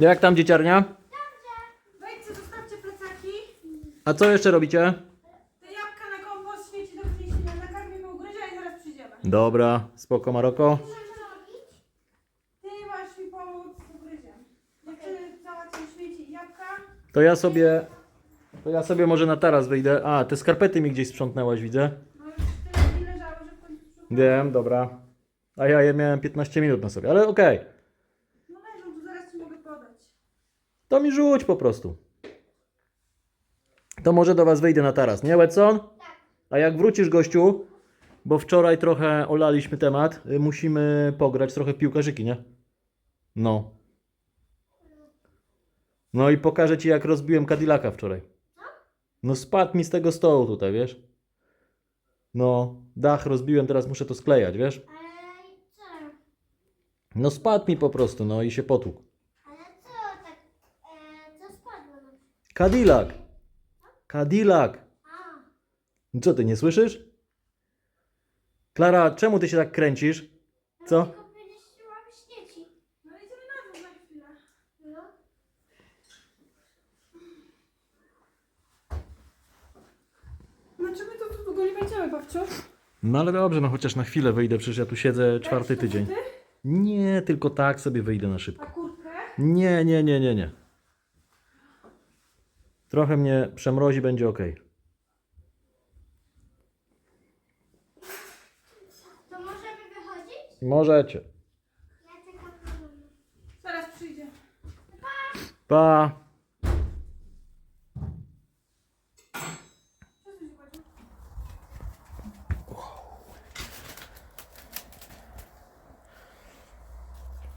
Jak tam dzieciarnia? Wejdźcie, zostawcie plecaki. A co jeszcze robicie? Te jabłka na kompost świeci do wniesienia. Nakarmię go ugryzia i zaraz przyjdziemy. Dobra, spoko Maroko. Ty masz mi pomóc z ugryziem. Dziewczyny załatwią śmieci i jabłka. To ja sobie... To ja sobie może na taras wyjdę. A, te skarpety mi gdzieś sprzątnęłaś, widzę. No już tyle dni leżały, że w końcu. Wiem, dobra. A ja je miałem 15 minut na sobie, ale okej. No leżą, to zaraz ci mogę podać. To mi rzuć po prostu. To może do was wyjdę na taras, nie Łecon? A jak wrócisz gościu, bo wczoraj trochę olaliśmy temat, y, musimy pograć trochę w piłkarzyki, nie? No. No i pokażę ci jak rozbiłem Cadillaca wczoraj. No spadł mi z tego stołu tutaj, wiesz? No, dach rozbiłem, teraz muszę to sklejać, wiesz? No spadł mi po prostu, no i się potłukł. Ale co tak? E, co spadło nam? Cadillac! Cadillac! A, Co ty nie słyszysz? Klara, czemu ty się tak kręcisz? Co? No. No. No ale dobrze, no chociaż na chwilę wyjdę, przecież ja tu siedzę czwarty Dajesz tydzień. Nie, tylko tak sobie wyjdę na szybko. A kurtkę? Nie, nie, nie, nie, nie. Trochę mnie przemrozi, będzie ok. To możemy wychodzić? Możecie. Ja. Zaraz przyjdzie. Pa!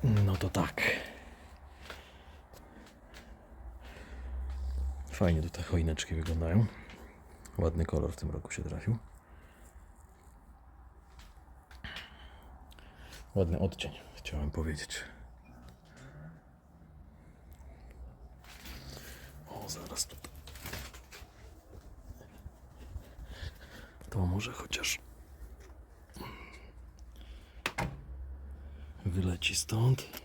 No to tak. Fajnie tutaj choineczki wyglądają. Ładny kolor w tym roku się trafił. Ładny odcień, chciałem powiedzieć. O, zaraz tutaj. To może chociaż wyleci stąd.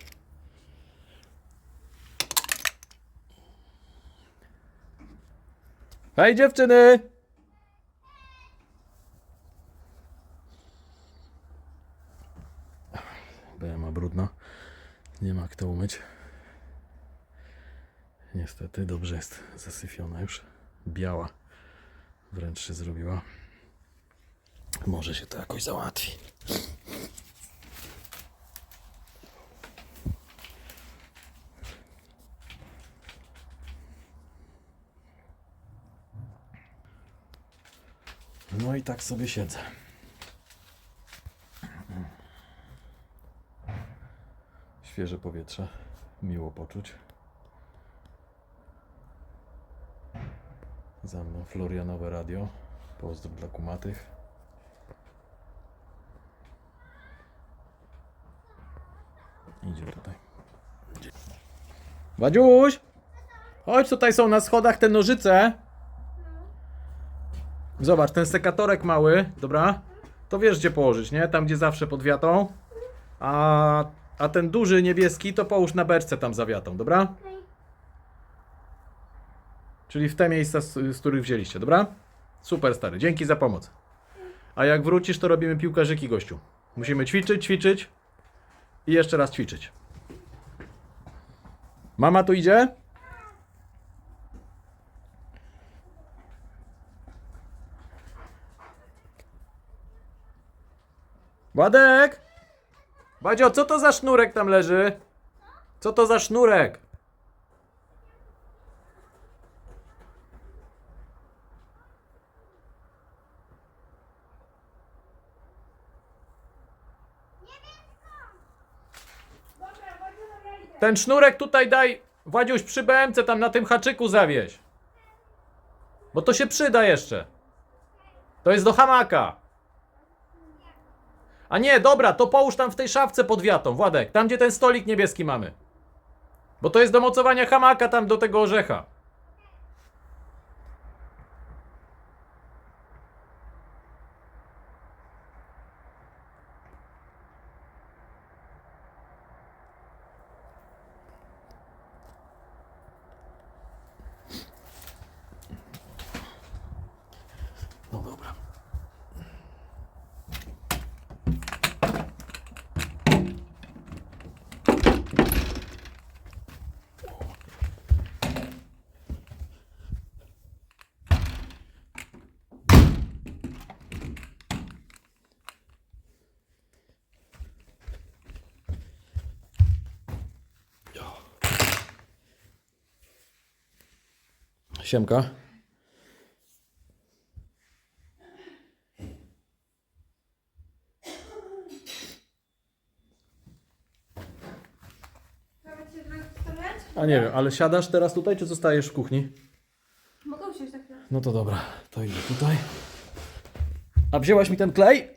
Hej dziewczyny! BMA brudna. Nie ma kto umyć. Niestety dobrze jest zasyfiona już. Biała wręcz się zrobiła. Może się to jakoś załatwi. No i tak sobie siedzę. Świeże powietrze, miło poczuć. Za mną Florianowe Radio. Pozdro dla kumatych. Idzie tutaj. Wadziuś! Chodź, tutaj są na schodach te nożyce. Zobacz, ten sekatorek mały, dobra? To wiesz gdzie położyć, nie? Tam gdzie zawsze pod wiatą. A, a ten duży niebieski to połóż na berce tam za wiatą, dobra? Czyli w te miejsca, z, z których wzięliście, dobra? Super stary, dzięki za pomoc. A jak wrócisz, to robimy piłkarzyki, gościu. Musimy ćwiczyć, ćwiczyć i jeszcze raz ćwiczyć. Mama tu idzie? Władek! Badzio, co to za sznurek tam leży? Co to za sznurek? Ten sznurek tutaj daj, Władziuś, przy BMC tam na tym haczyku zawieź. Bo to się przyda jeszcze. To jest do hamaka. A nie, dobra, to połóż tam w tej szafce pod wiatą, Władek, tam gdzie ten stolik niebieski mamy. Bo to jest do mocowania hamaka tam do tego orzecha. Siemka. A nie wiem, ale siadasz teraz tutaj, czy zostajesz w kuchni? Mogę usiąść tak. No to dobra, to idę tutaj. A wzięłaś mi ten klej?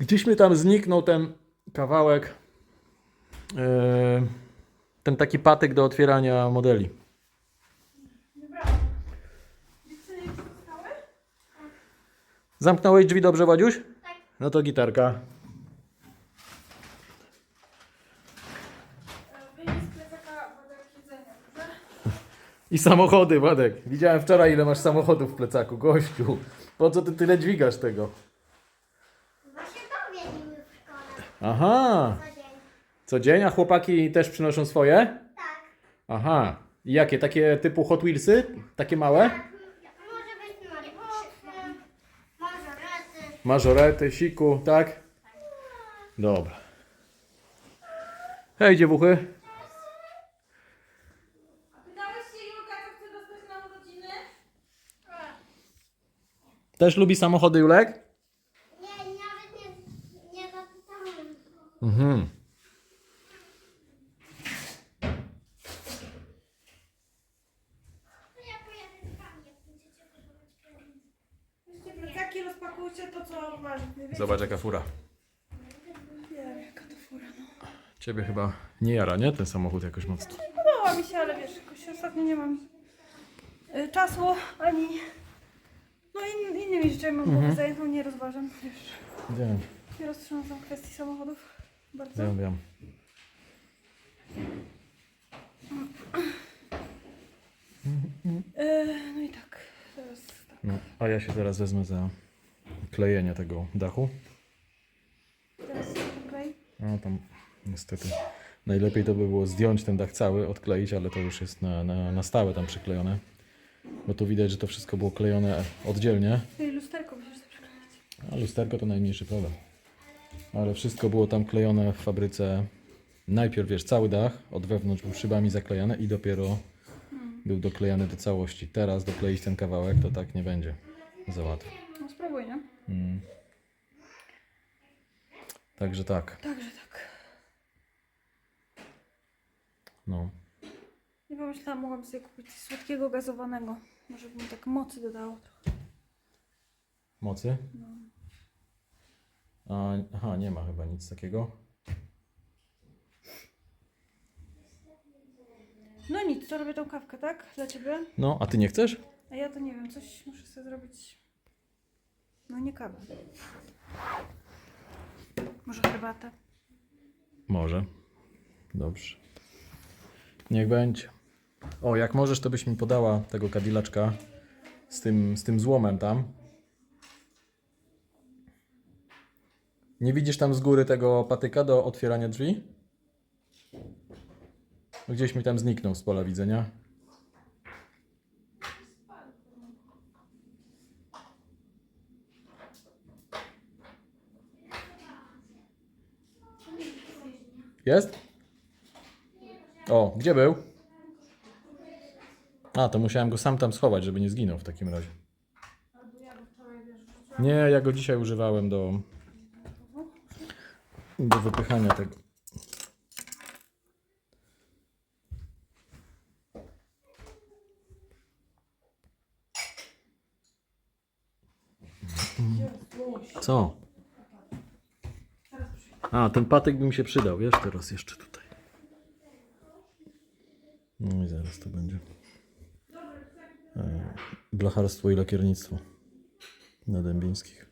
Gdzieś mi tam zniknął ten kawałek, yy, ten taki patyk do otwierania modeli. Zamknąłeś drzwi dobrze, Wadziuś? Tak. No to gitarka. E? I samochody, Władek. Widziałem wczoraj, ile masz samochodów w plecaku. Gościu, po co ty tyle dźwigasz tego? Właśnie to wiedzimy w szkole. Aha, Co dzień. co dzień, a chłopaki też przynoszą swoje? Tak. Aha, I jakie? Takie typu Hot Wheelsy? Takie małe? Tak. Może być mariboczne, mażorety. Mażorety, siku, tak? Dobra. Hej, dziewuchy. Pytałeś się Julka, co chce dostać na urodziny? Też lubi samochody, Julek? Nie, nawet nie, nie zapytałem. Mhm. To ja pojadę z wami, jak będziecie kupować kierownicę. Weźcie plecaki, rozpakujcie to, co. Wiecie? Zobacz, jaka fura. Wiem, jaka to fura, no. Ciebie chyba nie jara, nie? Ten samochód jakoś mocno. Podoba mi się, ale wiesz, jakoś ostatnio nie mam y, czasu, ani... No in, innymi rzeczami mam głowę zajętą, nie rozważam, wiesz. Wiem, Nie roztrząsam kwestii samochodów. Bardzo. wiem, wiem. E, no i tak, teraz tak. No, a ja się teraz wezmę za klejenie tego dachu. Teraz okej. No tam niestety najlepiej to by było zdjąć ten dach cały, odkleić, ale to już jest na, na, na stałe tam przyklejone. Bo tu widać, że to wszystko było klejone oddzielnie. Tutaj lusterko musisz sobie przekleić. A lusterko to najmniejszy problem. Ale wszystko było tam klejone w fabryce. Najpierw wiesz, cały dach od wewnątrz był szybami zaklejany i dopiero był doklejany do całości. Teraz dokleić ten kawałek to tak nie będzie za łatwo. No spróbuj, nie? Mm. Także tak. Także tak. No. Nie pomyślałam, mogłam sobie kupić coś słodkiego, gazowanego. Może by mi tak mocy dodało trochę. Mocy? No. A, aha, nie ma chyba nic takiego. No nic, to robię tą kawkę, tak? Dla ciebie. No, a ty nie chcesz? A ja to nie wiem, coś muszę sobie zrobić. No nie kawę. Może herbatę. Może. Dobrze. Niech będzie. O, jak możesz, to byś mi podała tego kadilaczka z tym, z tym złomem tam. Nie widzisz tam z góry tego patyka do otwierania drzwi? Gdzieś mi tam zniknął z pola widzenia. Jest? O, gdzie był? A, to musiałem go sam tam schować, żeby nie zginął w takim razie. Nie, ja go dzisiaj używałem do, do wypychania tego. Co? A, ten patyk by mi się przydał, wiesz, teraz jeszcze tutaj. No i zaraz to będzie. E, Blacharstwo i lakiernictwo na Dębińskich.